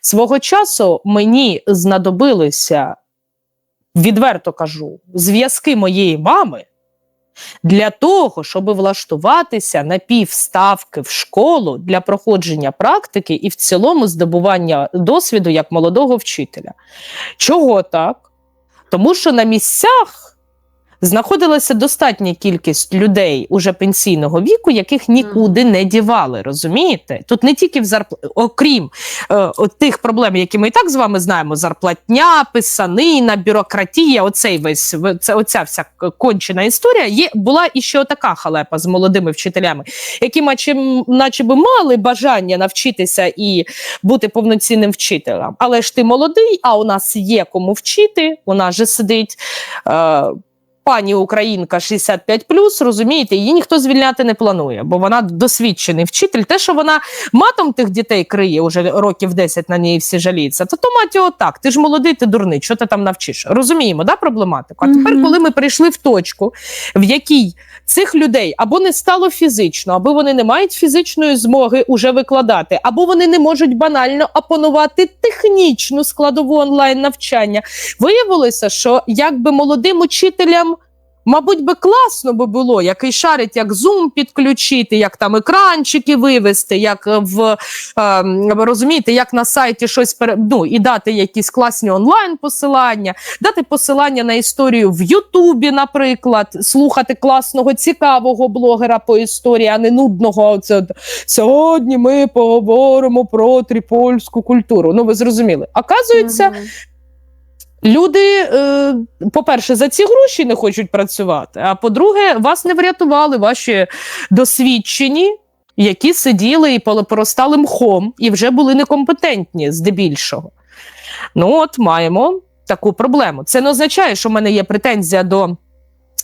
Свого часу мені знадобилися, відверто кажу, зв'язки моєї мами для того, щоб влаштуватися на півставки в школу для проходження практики і в цілому здобування досвіду як молодого вчителя. Чого так? Тому що на місцях знаходилася достатня кількість людей уже пенсійного віку, яких нікуди не дівали. Розумієте? Тут не тільки в зарпл... окрім е, тих проблем, які ми і так з вами знаємо: зарплатня, писанина, бюрократія. Оцей весь це оця вся кончена історія. Є була і ще така халепа з молодими вчителями, які, наче, наче би мали бажання навчитися і бути повноцінним вчителем. Але ж ти молодий, а у нас є кому вчити. Нас же сидить. Е, Пані Українка 65 розумієте, її ніхто звільняти не планує, бо вона досвідчений вчитель. Те, що вона матом тих дітей криє уже років 10 на неї всі жаліються, то то мать його так. Ти ж молодий, ти дурний, що ти там навчиш? Розуміємо, да, проблематику. А тепер, коли ми прийшли в точку, в якій цих людей або не стало фізично, або вони не мають фізичної змоги уже викладати, або вони не можуть банально опанувати технічну складову онлайн навчання. Виявилося, що якби молодим учителям. Мабуть, би класно би було, який шарить, як Zoom підключити, як там екранчики вивести, як е, в е, розумієте, як на сайті щось пере, ну, і дати якісь класні онлайн посилання, дати посилання на історію в Ютубі, наприклад, слухати класного, цікавого блогера по історії, а не нудного. Це сьогодні ми поговоримо про трипольську культуру. Ну, ви зрозуміли. Оказується. Люди, е, по-перше, за ці гроші не хочуть працювати. А по-друге, вас не врятували ваші досвідчені, які сиділи і поростали мхом, і вже були некомпетентні здебільшого. Ну, от маємо таку проблему. Це не означає, що в мене є претензія до.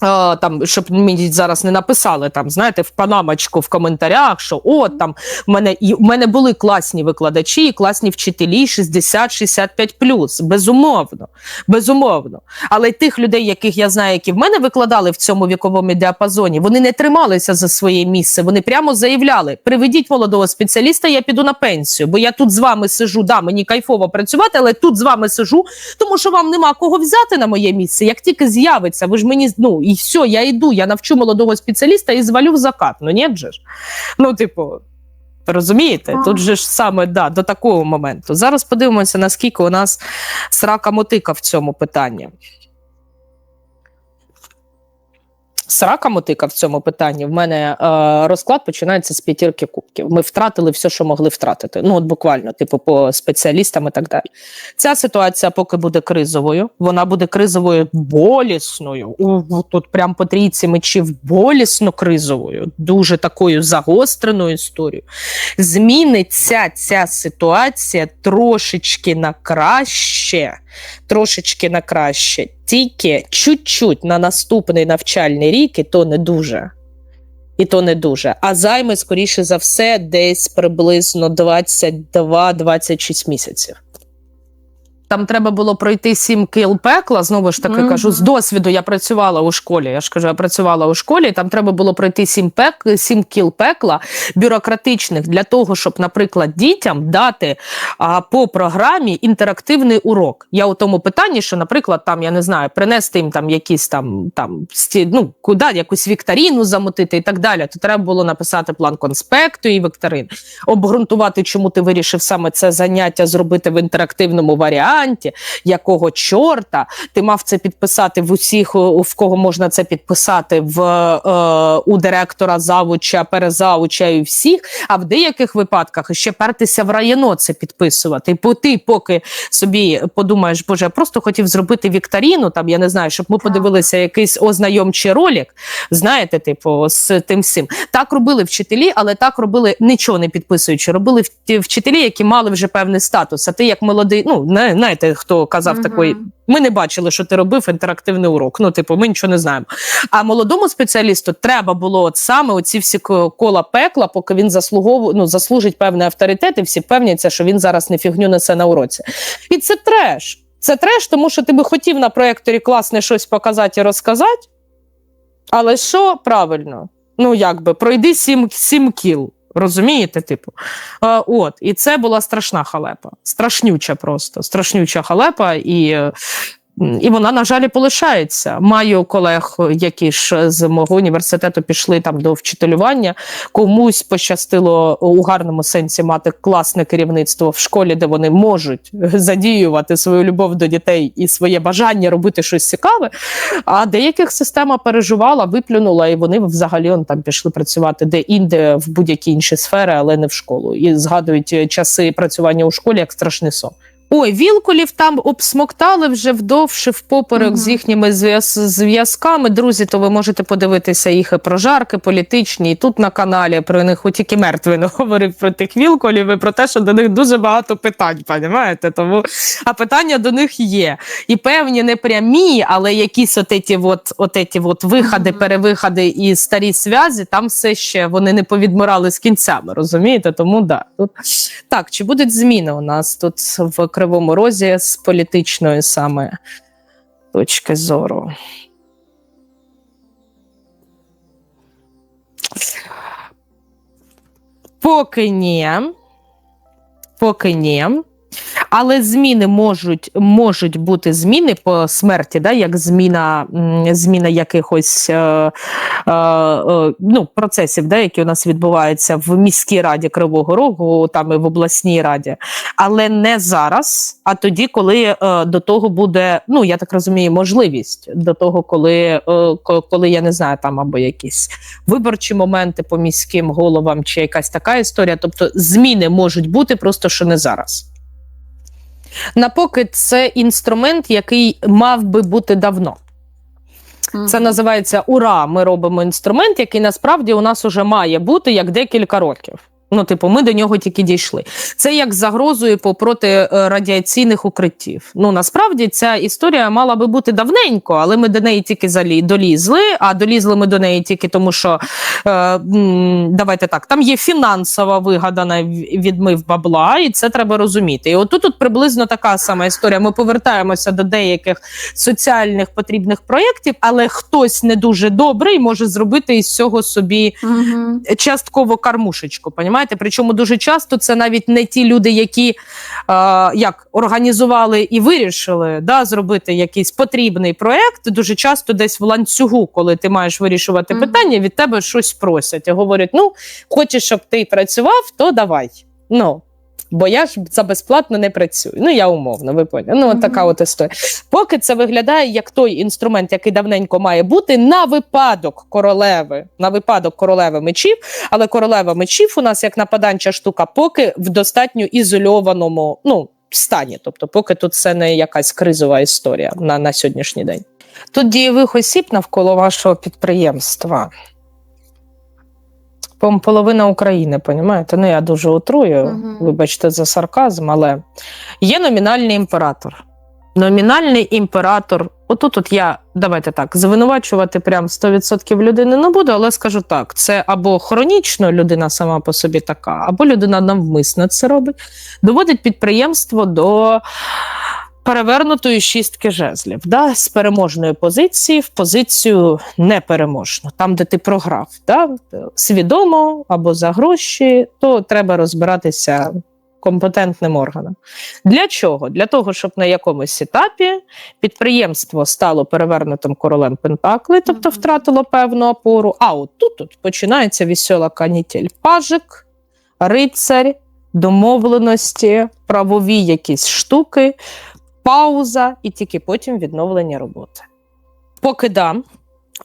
Там, щоб мені зараз не написали там, знаєте, в панамочку в коментарях, що от там в мене і в мене були класні викладачі, і класні вчителі 60-65+, безумовно, безумовно. Але тих людей, яких я знаю, які в мене викладали в цьому віковому діапазоні, вони не трималися за своє місце. Вони прямо заявляли: приведіть молодого спеціаліста, я піду на пенсію, бо я тут з вами сижу. Да, мені кайфово працювати, але тут з вами сижу, тому що вам нема кого взяти на моє місце. Як тільки з'явиться, ви ж мені ну і все, я йду, я навчу молодого спеціаліста і звалю в закат. Ну ні же ж. Ну, типу. Розумієте, А. тут же ж саме да, до такого моменту. Зараз подивимося, наскільки у нас срака мотика в цьому питанні. Срака мотика в цьому питанні. В мене е, розклад починається з п'ятірки кубків. Ми втратили все, що могли втратити. Ну, от буквально, типу, по спеціалістам і так далі. Ця ситуація поки буде кризовою. Вона буде кризовою болісною. У, тут прям по трійці мечів болісно кризовою, дуже такою загостреною історією. Зміниться ця ситуація трошечки на краще, трошечки на краще, тільки чуть-чуть на наступний навчальний рік, і то не дуже. І то не дуже. А займе, скоріше за все, десь приблизно 22-26 місяців. Там треба було пройти сім кіл пекла. Знову ж таки Мгм. кажу, з досвіду я працювала у школі. Я ж кажу, я працювала у школі. Там треба було пройти сім пек, сім кіл пекла бюрократичних для того, щоб, наприклад, дітям дати а, по програмі інтерактивний урок. Я у тому питанні, що, наприклад, там я не знаю, принести їм там якісь там там сті, ну, куди якусь вікторіну замутити і так далі. То треба було написати план конспекту і вікторин, обґрунтувати, чому ти вирішив саме це заняття зробити в інтерактивному варіанті, якого чорта ти мав це підписати в усіх, в кого можна це підписати в е, у директора, завуча, перезавуча і всіх. А в деяких випадках ще пертися в районо це підписувати. І ти, поки собі подумаєш, боже, я просто хотів зробити вікторіну, там я не знаю, щоб ми Так. подивилися якийсь ознайомчий ролик. Знаєте, типу, з тим всім. Так робили вчителі, але так робили нічого не підписуючи. Робили вчителі, які мали вже певний статус. А ти як молодий, ну не знаєте, хто казав Мгм. такий. Ми не бачили, що ти робив інтерактивний урок. Ну, типу, ми нічого не знаємо. А молодому спеціалісту треба було от саме оці всі ко- кола пекла, поки він заслуговує, ну, заслужить певний авторитет, і всі впевняться, що він зараз не фігню несе на уроці. І це треш. Це треш, тому що ти би хотів на проєкторі класне щось показати і розказати. Але що правильно? Ну, якби пройди сім, сім кіл. Розумієте, типу, Е, от і це була страшна халепа, страшнюча просто, страшнюча халепа, і, і вона, на жаль, полишається. Маю колег, які ж з мого університету пішли там до вчителювання. Комусь пощастило у гарному сенсі мати класне керівництво в школі, де вони можуть задіювати свою любов до дітей і своє бажання робити щось цікаве. А деяких система переживала, виплюнула, і вони взагалі он там пішли працювати де-інде в будь-які інші сфери, але не в школу. І згадують е, часи працювання у школі як страшний сон. Ой, вілкулів там обсмоктали вже вдовше впоперек Мгм. з їхніми зв'язками. Друзі, то ви можете подивитися їх і прожарки політичні, і тут на каналі про них тільки мертвий не говорив про тих вілкулів і про те, що до них дуже багато питань, понімаєте? Тому а питання до них є. І певні не прямі, але якісь от еті от, от, еті от виходи, перевиходи і старі зв'язі, там все ще вони не повідмирали з кінцями, розумієте? Тому да. Так, чи будуть зміни у нас тут в Кривому Розі з політичної саме точки зору? Поки ні. Поки ні. Але зміни можуть, можуть бути зміни по смерті, да, як зміна, зміна якихось е, е, е, ну, процесів, да, які у нас відбуваються в міській раді Кривого Рогу, там і в обласній раді, але не зараз, а тоді, коли е, до того буде, ну я так розумію, можливість до того, коли, е, коли я не знаю, там або якісь виборчі моменти по міським головам, чи якась така історія. Тобто зміни можуть бути, просто що не зараз. Напоки це інструмент, який мав би бути давно. Це називається Ура! Ми робимо інструмент, який насправді у нас уже має бути як декілька років. Ну, типу, ми до нього тільки дійшли. Це як загрозою по проти е, радіаційних укриттів. Ну насправді ця історія мала би бути давненько, але ми до неї тільки залі долізли. А долізли ми до неї тільки тому, що е, давайте так, там є фінансова вигадана відмив бабла, і це треба розуміти. І отут тут приблизно така сама історія. Ми повертаємося до деяких соціальних потрібних проєктів, але хтось не дуже добрий може зробити із цього собі Мгм. частково кармушечку. Понімаєте? Причому дуже часто це навіть не ті люди, які е, як організували і вирішили да, зробити якийсь потрібний проект. Дуже часто десь в ланцюгу, коли ти маєш вирішувати Мгм. питання, від тебе щось просять і говорять: ну, хочеш, щоб ти працював, то давай. Ну. Бо я ж за безплатно не працюю. Ну, я умовно, ви поняли. Ну, от така от історія. Поки це виглядає як той інструмент, який давненько має бути на випадок королеви, на випадок королеви мечів. Але королева мечів у нас як нападанча штука, поки в достатньо ізольованому ну, стані. Тобто, поки тут це не якась кризова історія на, на сьогоднішній день. Тут дієвих осіб навколо вашого підприємства. Половина України, понімаєте? Ну, я дуже утрую, Мгм. вибачте за сарказм, але є номінальний імператор. Номінальний імператор. Отут от я, давайте так, звинувачувати прям 100% людини не буду, але скажу так: це або хронічно людина сама по собі така, або людина навмисно це робить, доводить підприємство до перевернутої шістки жезлів, да, з переможної позиції в позицію непереможну, там, де ти програв, да, свідомо або за гроші, то треба розбиратися компетентним органам. Для чого? Для того, щоб на якомусь етапі підприємство стало перевернутим королем Пентакли, тобто втратило певну опору. А от тут, тут починається весела канітель. Пажик, рицарь, домовленості, правові якісь штуки, пауза і тільки потім відновлення роботи. Поки да,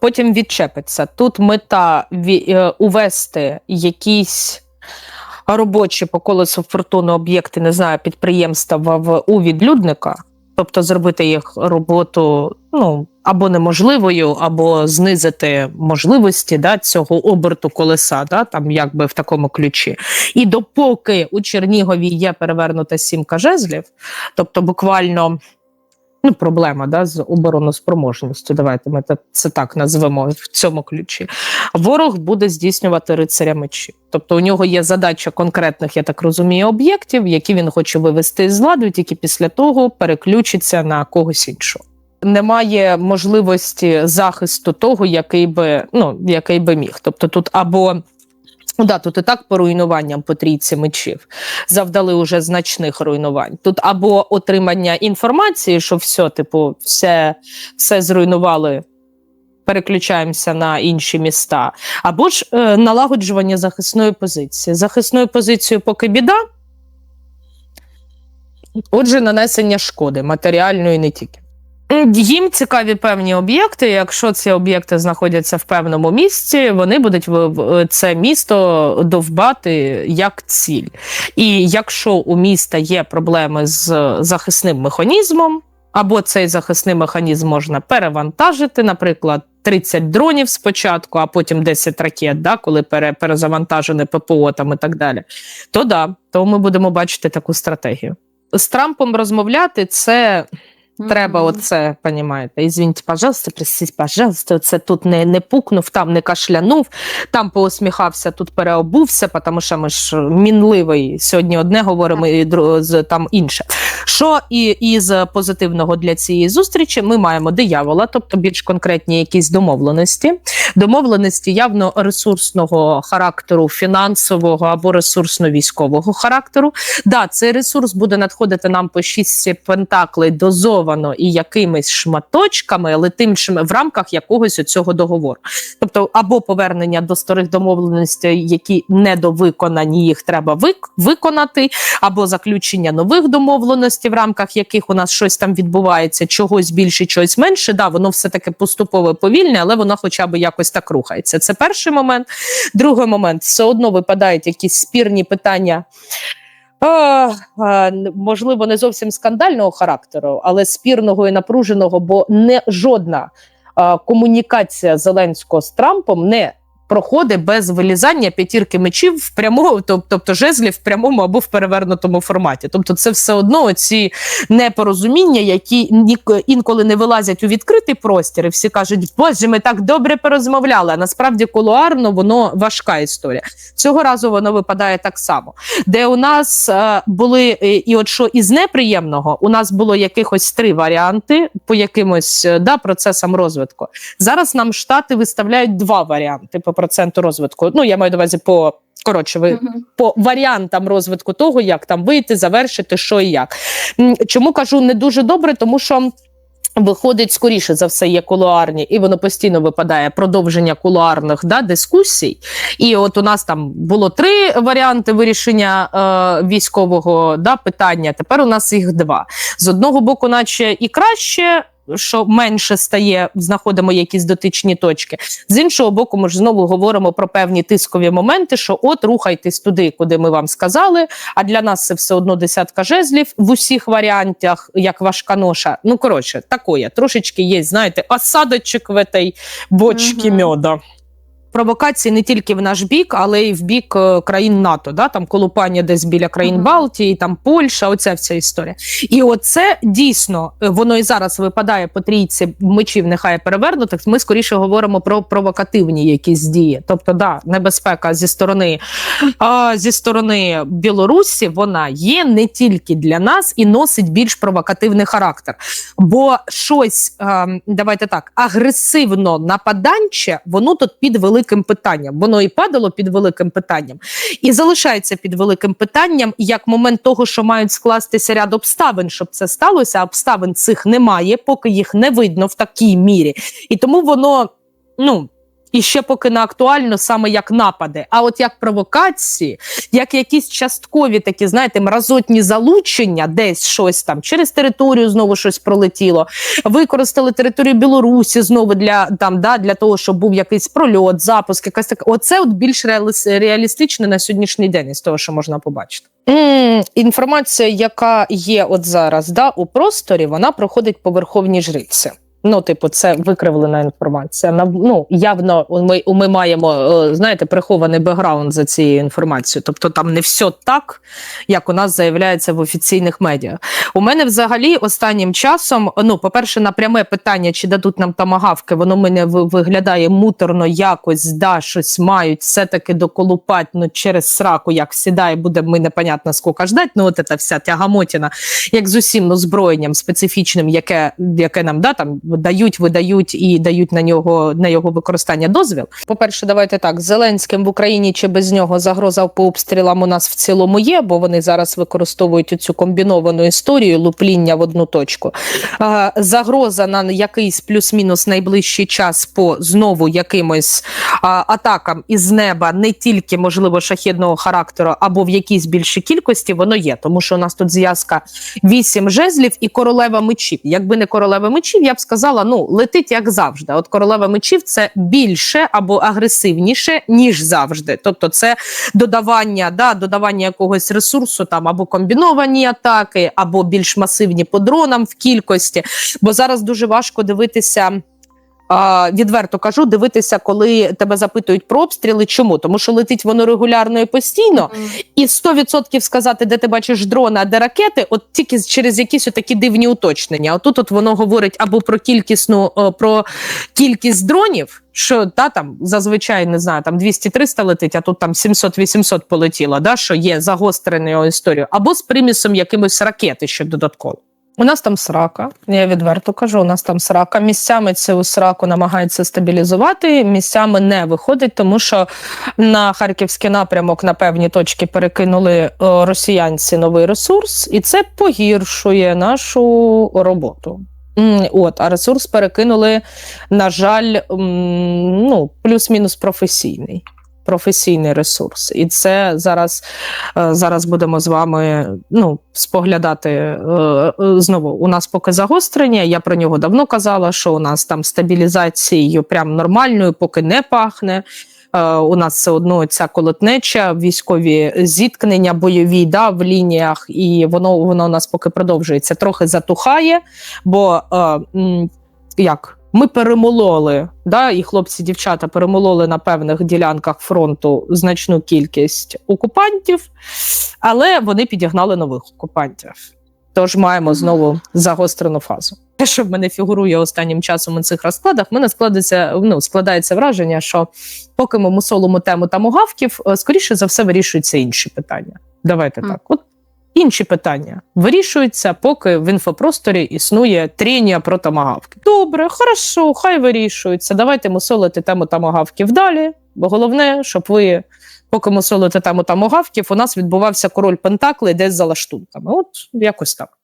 потім відчепиться. Тут мета е, увести якісь робочі по колесу фортуни об'єкти, не знаю, підприємства в у відлюдника, тобто зробити їх роботу ну, або неможливою, або знизити можливості да, цього оберту колеса, да, там якби в такому ключі. І допоки у Чернігові є перевернута сімка жезлів, тобто буквально. Ну, проблема да, з обороноспроможністю. Давайте ми це- так назвемо в цьому ключі. Ворог буде здійснювати рицаря мечі. Тобто у нього є задача конкретних, я так розумію, об'єктів, які він хоче вивести з ладу, тільки після того переключиться на когось іншого. Немає можливості захисту того, який би, ну, який би міг. Тобто тут або Ну да, тут і так по руйнуванням по трійці мечів завдали уже значних руйнувань. Тут або отримання інформації, що все, типу, все, все зруйнували, переключаємося на інші міста, або ж е, налагоджування захисної позиції. Захисною позицією поки біда. Отже, нанесення шкоди матеріальної не тільки. Їм цікаві певні об'єкти. Якщо ці об'єкти знаходяться в певному місці, вони будуть в- це місто довбати як ціль. І якщо у міста є проблеми з захисним механізмом, або цей захисний механізм можна перевантажити, наприклад. 30 дронів спочатку, а потім 10 ракет, да, коли пере, перезавантажене ППО там і так далі. То да, то ми будемо бачити таку стратегію. З Трампом розмовляти це Треба оце, понімаєте. Ізвіньте, пожалуйста, присіть, пожалуйста, це тут не, не пукнув, там не кашлянув, там поусміхався, тут переобувся, тому що ми ж мінливий. Сьогодні одне говоримо, і друг, там інше. Що і із позитивного для цієї зустрічі ми маємо диявола, тобто більш конкретні якісь домовленості. Домовленості явно ресурсного характеру, фінансового або ресурсно-військового характеру. Да, цей ресурс буде надходити нам по шість пентаклей дозовано і якимись шматочками, але тим чим в рамках якогось цього договору. Тобто, або повернення до старих домовленостей, які недовиконані, їх треба вик- виконати, або заключення нових домовленостей, в рамках яких у нас щось там відбувається, чогось більше, чогось менше. Да, воно все таки поступово повільне, але воно хоча б якось так рухається. Це перший момент. Другий момент все одно випадають якісь спірні питання. А, можливо, не зовсім скандального характеру, але спірного і напруженого, бо не жодна а, комунікація Зеленського з Трампом не проходить без вилізання п'ятірки мечів в прямому, тобто жезлів в прямому або в перевернутому форматі. Тобто, це все одно ці непорозуміння, які інколи не вилазять у відкритий простір, і всі кажуть, боже, ми так добре порозмовляли. А насправді кулуарно воно важка історія. Цього разу воно випадає так само де у нас е, були е, і от що із неприємного, у нас було якихось три варіанти по якимось е, да, процесам розвитку. Зараз нам штати виставляють два варіанти проценту розвитку. Ну я маю на увазі по. Коротше, ви Мгм. по варіантам розвитку того, як там вийти, завершити, що і як. Чому кажу не дуже добре, тому що. Виходить, скоріше за все, є кулуарні, і воно постійно випадає продовження кулуарних да, дискусій. І от у нас там було три варіанти вирішення е, військового да, питання. Тепер у нас їх два. З одного боку, наче і краще. Що менше стає, знаходимо якісь дотичні точки. З іншого боку, ми ж знову говоримо про певні тискові моменти, що от рухайтесь туди, куди ми вам сказали. А для нас це все одно десятка жезлів в усіх варіантах, як важка ноша. Ну коротше, такое. Трошечки є, знаєте, осадочок в этой бочці Мгм. меда. Провокації не тільки в наш бік, але й в бік е, країн НАТО. Да? Там колупання десь біля країн Мгм. Балтії, там Польща, оця вся історія. І оце дійсно е, воно і зараз випадає по трійці мечів, нехай перевернутих. Ми скоріше говоримо про провокативні якісь дії. Тобто, да, небезпека зі сторони а, зі сторони Білорусі вона є не тільки для нас і носить більш провокативний характер. Бо щось, ем, давайте так, агресивно нападанче, воно тут під великим питанням. Воно і падало під великим питанням, і залишається під великим питанням як момент того, що мають скластися ряд обставин, щоб це сталося. Обставин цих немає, поки їх не видно в такій мірі. І тому воно, ну. І ще поки не актуально саме як напади, а от як провокації, як якісь часткові такі, знаєте, мразотні залучення, десь щось там через територію знову щось пролетіло. Використали територію Білорусі знову для там, да, для того, щоб був якийсь прольот, запуск, якась така. Оце от більш реалістичне на сьогоднішній день із того, що можна побачити. м інформація, яка є от зараз да, у просторі, вона проходить по верховній жриці. Ну, типу, це викривлена інформація. Ну явно ми, ми маємо е, знаєте прихований бекграунд за цією інформацією. Тобто там не все так, як у нас заявляється в офіційних медіа. У мене взагалі останнім часом, ну, по-перше, на пряме питання, чи дадуть нам тамагавки, воно мене виглядає муторно якось, да, щось мають все-таки доколупать, ну, через сраку, як сідає, буде ми непонятно скільки ждать. Ну, от ця вся тягамотіна, як з усім озброєнням специфічним, яке, яке нам да, там дають, видають і дають на нього на його використання дозвіл. По-перше, давайте так: Зеленським в Україні чи без нього загроза по обстрілам у нас в цілому є, бо вони зараз використовують цю комбіновану історію лупління в одну точку. Загроза на якийсь плюс-мінус найближчий час по знову якимось атакам із неба, не тільки можливо шахідного характеру, або в якійсь більшій кількості, воно є, тому що у нас тут зв'язка вісім жезлів і королева мечів. Якби не королева мечів, я б сказала, ну летить як завжди. От королева мечів це більше або агресивніше, ніж завжди. Тобто, це додавання, да, додавання якогось ресурсу, там або комбіновані атаки, або більш масивні по дронам в кількості. Бо зараз дуже важко дивитися. Відверто кажу, дивитися, коли тебе запитують про обстріли. Чому? Тому що летить воно регулярно і постійно, і 100% сказати, де ти бачиш дрона, де ракети, от тільки через якісь такі дивні уточнення. Отут от воно говорить або про кількісну про кількість дронів, що та там зазвичай не знаю, там 200-300 летить, а тут там 700-800 полетіло, да, що є загостреною історією, або з примісом якимось ракети ще додатково. У нас там срака, я відверто кажу. У нас там срака. Місцями цю сраку намагаються стабілізувати, місцями не виходить, тому що на харківський напрямок на певні точки перекинули росіянці новий ресурс, і це погіршує нашу роботу. От, а ресурс перекинули, на жаль, ну, плюс-мінус професійний. Професійний ресурс, і це зараз, е, зараз будемо з вами ну, споглядати е, е, знову. У нас поки загострення. Я про нього давно казала, що у нас там стабілізацією прям нормальною, поки не пахне. У нас все одно ця колотнеча, військові зіткнення, бойові да, в лініях, і воно воно у нас поки продовжується. Трохи затухає, бо е, як. Ми перемололи, да, і хлопці, дівчата перемололи на певних ділянках фронту значну кількість окупантів, але вони підігнали нових окупантів. Тож маємо знову загострену фазу. Те, що в мене фігурує останнім часом у цих розкладах, в мене складається, ну, складається враження, що поки ми мусолимо тему тамогавків, е, скоріше за все вирішуються інші питання. Давайте так. От інші питання вирішуються, поки в інфопросторі існує трінія про тамагавки. Добре, хорошо, хай вирішуються. Давайте мусолити тему тамагавків далі. Бо головне, щоб ви, поки мусолите тему тамагавків, у нас відбувався король Пентакли десь за лаштунками. От якось так.